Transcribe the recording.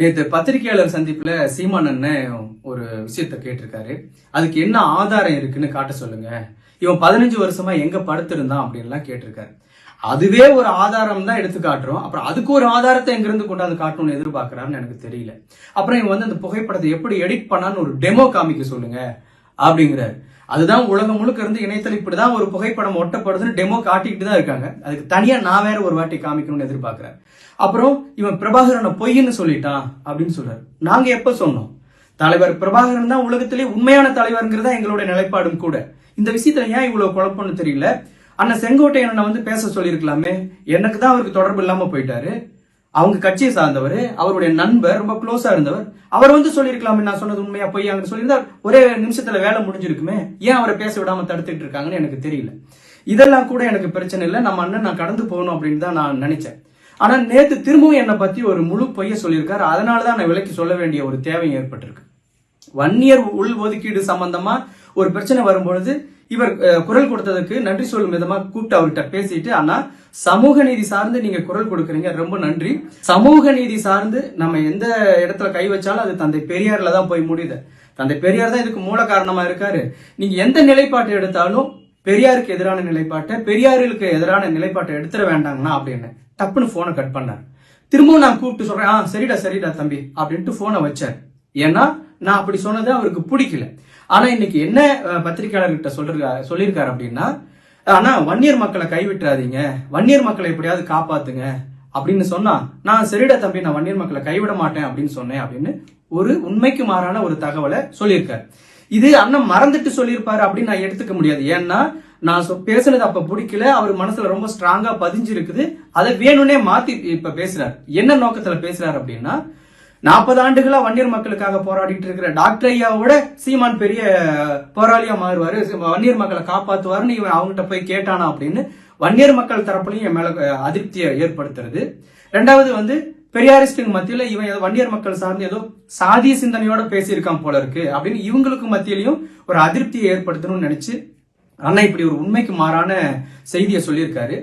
நேற்று பத்திரிகையாளர் சந்திப்புல சீமான் அண்ணன் ஒரு விஷயத்த கேட்டிருக்காரு. அதுக்கு என்ன ஆதாரம் இருக்குன்னு காட்ட சொல்லுங்க. இவன் பதினஞ்சு வருஷமா எங்க படுத்திருந்தான் அப்படின்லாம் கேட்டிருக்காரு. அதுவே ஒரு ஆதாரம் தான் எடுத்து காட்டுறோம். அப்புறம் அதுக்கு ஒரு ஆதாரத்தை எங்கிருந்து கொண்டாந்து காட்டணும்னு எதிர்பார்க்கறான்னு எனக்கு தெரியல. அப்புறம் இவன் வந்து அந்த புகைப்படத்தை எப்படி எடிட் பண்ணான்னு ஒரு டெமோ காமிக்க சொல்லுங்க அப்படிங்கிறாரு. அதுதான் உலகம் முழுக்க இருந்து இணையத்தில் இப்படிதான் ஒரு புகைப்படம் ஒட்டப்படுதுன்னு டெமோ காட்டிக்கிட்டு தான் இருக்காங்க. அதுக்கு தனியா நான் வேற ஒரு வாட்டி காமிக்கணும்னு எதிர்பார்க்கிறேன். அப்புறம் இவன் பிரபாகரனை பொய்ன்னு சொல்லிட்டான் அப்படின்னு சொல்றாரு. நாங்க எப்ப சொன்னோம்? தலைவர் பிரபாகரன் தான் உலகத்திலே உண்மையான தலைவர்ங்கிறதா எங்களுடைய நிலைப்பாடும் கூட. இந்த விஷயத்துல ஏன் இவ்வளவு குழப்பம்னு தெரியல? அண்ணன் செங்கோட்டையனை வந்து பேச சொல்லியிருக்கலாமே. எனக்கு தான் அவருக்கு தொடர்பு இல்லாம போயிட்டாரு. அவங்க கட்சியை சார்ந்தவர் அவருடைய நண்பர் ரொம்ப க்ளோஸா இருந்தவர் அவர் வந்து சொல்லியிருக்கலாமே நான் சொன்னது உண்மையா போய் அங்க சொல்லியிருந்தார் ஒரே நிமிஷத்துல வேலை முடிஞ்சிருக்குமே ஏன் அவரை பேச விடாம தடுத்துட்டு இருக்காங்கன்னு எனக்கு தெரியல. இதெல்லாம் கூட எனக்கு பிரச்சனை இல்லை நம்ம அண்ணன் நான் கடந்து போகணும் அப்படின்னு தான் நான் நினைச்சேன். ஆனா நேத்து திரும்பவும் என்னை பத்தி ஒரு முழு பொய்ய சொல்லியிருக்காரு அதனாலதான் நான் விலைக்கு சொல்ல வேண்டிய ஒரு தேவை ஏற்பட்டிருக்கு. வன்னியர் உள் ஒதுக்கீடு சம்பந்தமா ஒரு பிரச்சனை வரும்பொழுது இவர் அஹ், குரல் கொடுத்ததுக்கு நன்றி சொல்லும் விதமா கூப்பிட்டு அவர்கிட்ட பேசிட்டு ஆனா சமூக நீதி சார்ந்து நீங்க குரல் கொடுக்குறீங்க. ரொம்ப நன்றி. சமூக நீதி சார்ந்து நம்ம எந்த இடத்துல கை வச்சாலும் அது தந்தை பெரியார்ல தான் போய் முடியுது. தந்தை பெரியார் தான் இதுக்கு மூல காரணமா இருக்காரு. நீங்க எந்த நிலைப்பாட்டை எடுத்தாலும் பெரியாருக்கு எதிரான நிலைப்பாட்டை பெரியாருக்கு எதிரான நிலைப்பாட்டை எடுத்துட வேண்டாங்கண்ணா அப்படின்னு டப்புன்னு போனை கட் பண்ணார். திரும்பவும் நான் கூப்பிட்டு சொல்றேன் ஆ சரிடா சரிடா தம்பி அப்படின்ட்டு போனை வச்சார். ஏன்னா நான் அப்படி சொன்னது அவருக்கு பிடிக்கல. ஆனா இன்னைக்கு என்ன பத்திரிகையாளர்கிட்ட பத்திரிக்கையாளர்கிட்ட சொல்லியிருக்காரு அப்படின்னா ஆனா வன்னியர் மக்களை கைவிட்டுறாதீங்க. வன்னியர் மக்களை எப்படியாவது காப்பாத்துங்க அப்படின்னு சொன்னா நான் சரிடா தம்பி நான் வன்னியர் மக்களை கைவிட மாட்டேன் அப்படின்னு சொன்னேன் அப்படின்னு ஒரு உண்மைக்கு மாறான ஒரு தகவலை சொல்லியிருக்காரு. இது அண்ணன் மறந்துட்டு சொல்லியிருப்பாரு அப்படின்னு நான் எடுத்துக்க முடியாது. ஏன்னா நான் சொ- பேசுனது அப்ப பிடிக்கல. அவர் மனசுல ரொம்ப ஸ்ட்ராங்கா பதிஞ்சிருக்குது. அதை வேணும்னே மாத்தி இப்ப பேசுறாரு. என்ன நோக்கத்துல பேசுறாரு அப்படின்னா நாற்பது ஆண்டுகளா வன்னியர் மக்களுக்காக போராடிட்டு இருக்கிற டாக்டர் ஐயாவோட சீமான் பெரிய போராளியா மாறுவாரு. வன்னியர் மக்களை காப்பாத்துவாருன்னு இவன் அவங்ககிட்ட போய் கேட்டானா அப்படின்னு வன்னியர் மக்கள் தரப்புலையும் என் மேல அதிருப்தியை ஏற்படுத்துறது. ரெண்டாவது வந்து பெரியாரிஸ்டுங்க மத்தியில இவன் ஏதோ வன்னியர் மக்கள் சார்ந்து ஏதோ சாதிய சிந்தனையோட பேசியிருக்கான் போல இருக்கு அப்படின்னு இவங்களுக்கு மத்தியிலையும் ஒரு அதிருப்தியை ஏற்படுத்தணும்னு நினைச்சு அண்ணா இப்படி ஒரு உண்மைக்கு மாறான செய்தியை சொல்லியிருக்காரு.